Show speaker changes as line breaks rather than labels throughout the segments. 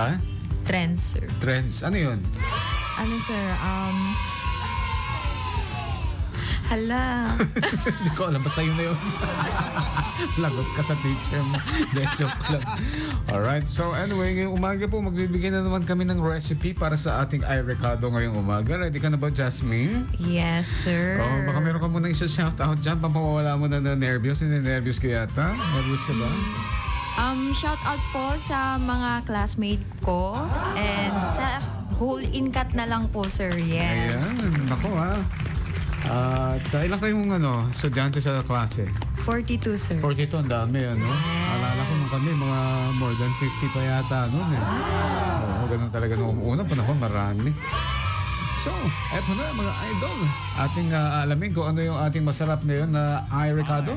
Ha?
Trends, sir.
Trends. Ano yun?
Ano, sir? Um... Hala.
Hindi ko alam. Basta yun na yun. Lagot ka sa teacher mo. Hindi, joke lang. Alright. So anyway, ngayong umaga po, magbibigay na naman kami ng recipe para sa ating ay recado ngayong umaga. Ready ka na ba, Jasmine?
yes, sir.
Oh, baka meron ka muna isa shout out dyan. Pampawala mo na na nervyos. Hindi nervyos ka yata. Nervyos ka ba?
Um, shout out po sa mga classmate ko and sa whole incat na lang po, sir. Yes.
Ayan. Nako ha. At uh, ilang kayong ano, estudyante sa klase?
42, sir.
42, ang dami ano. Alala ko nung kami, mga more than 50 pa yata noon eh. Oo, ganun talaga noong una panahon, marami. So, eto na mga idol. Ating ah, alamin kung ano yung ating masarap ngayon na ay recado.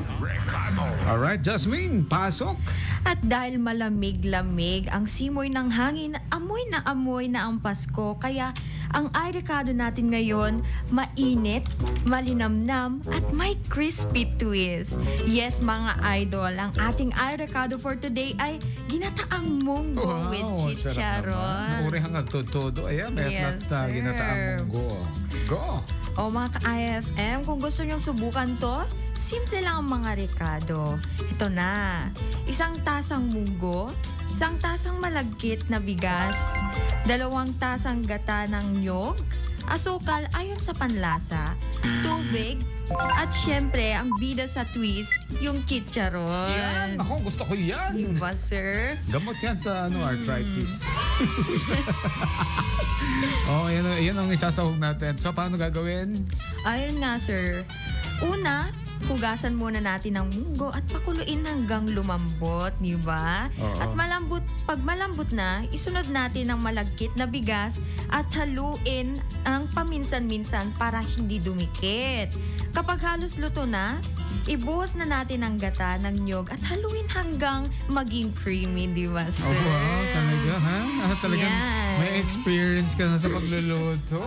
Alright, Jasmine, pasok.
At dahil malamig-lamig ang simoy ng hangin, amoy na amoy na ang Pasko. Kaya ang ay recado natin ngayon, mainit, malinamnam, at may crispy twist. Yes, mga idol, ang ating ay recado for today ay ginataang munggo with
sarap naman.
chicharon.
Uri hanggang todo. Ayan, may
Yes,
at uh, ginataang munggo. Go!
O mga ka-IFM, kung gusto nyong subukan to, simple lang ang mga rekado. Ito na, isang tasang munggo, isang tasang malagkit na bigas, dalawang tasang gata ng nyog, asukal ayon sa panlasa, tubig, at syempre, ang bida sa twist, yung chicharon.
Yan! Ako, gusto ko yan!
Diba, sir?
Gamot yan sa ano, arthritis. oh, yan, yan ang isasahog natin. So, paano gagawin?
Ayun nga, sir. Una, hugasan muna natin ang munggo at pakuluin hanggang lumambot, di ba?
Oo.
At malambot, pag malambot na, isunod natin ang malagkit na bigas at haluin ang paminsan-minsan para hindi dumikit. Kapag halos luto na, ibuhos na natin ang gata ng nyog at haluin hanggang maging creamy, di ba,
Oh,
sir?
wow, talaga, ha? Ah, talagang
Yan.
may experience ka na sa pagluluto.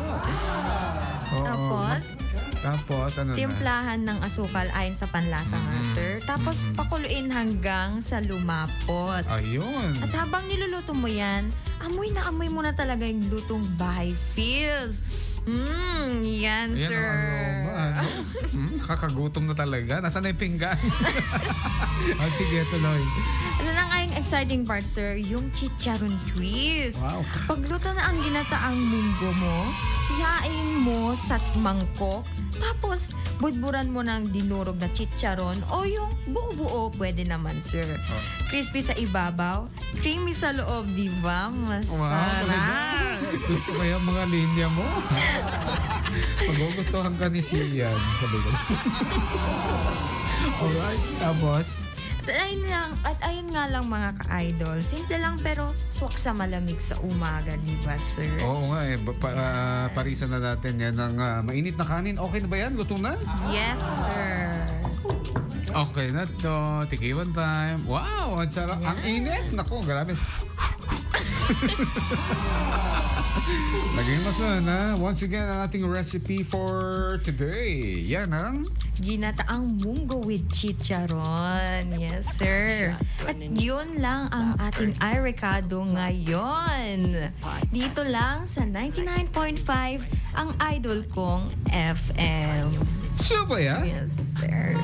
Oo.
Tapos,
Tapos, ano na?
Timplahan ng asukal ayon sa panlasa nga,
Mm.
sir. Tapos pakuluin hanggang sa lumapot.
Ayun.
At habang niluluto mo yan, amoy na amoy mo na talaga yung lutong bahay feels. Mmm, yan,
Ayan
sir.
ang aroma. Ano? Hmm, kakagutom na talaga. Nasaan na yung pinggan? ah, sige, tuloy.
Ano na nga yung exciting part, sir? Yung chicharon twist.
Wow.
Pagluto na ang ginataang munggo mo, ihain mo sa mangkok, tapos budburan mo ng dinurog na chicharon o yung buo-buo pwede naman, sir.
Oh.
Crispy sa ibabaw, creamy sa loob, di ba?
Wow, talaga. Gusto ko yung mga linya mo. Magugustuhan ka ni Sian. Sabi ko. Alright, tapos.
Ayun lang, at ayun nga lang mga ka-idol. Simple lang pero swak sa malamig sa umaga, di ba, sir?
Oo nga eh, ba- pa, ah, parisan na natin yan ng ah, mainit na kanin. Okay na ba yan? Luto na?
Yes, sir.
Okay na to. Tikiwan time. Wow, ang sarap. Ang init. Naku, grabe. Laging masarap na. Once again, ang ating recipe for today. Yan ang...
Ginataang munggo with chicharon. Yes, sir. At yun lang ang ating iRecado ngayon. Dito lang sa 99.5 ang idol kong FM.
Sure ba yan?
Yes, sir.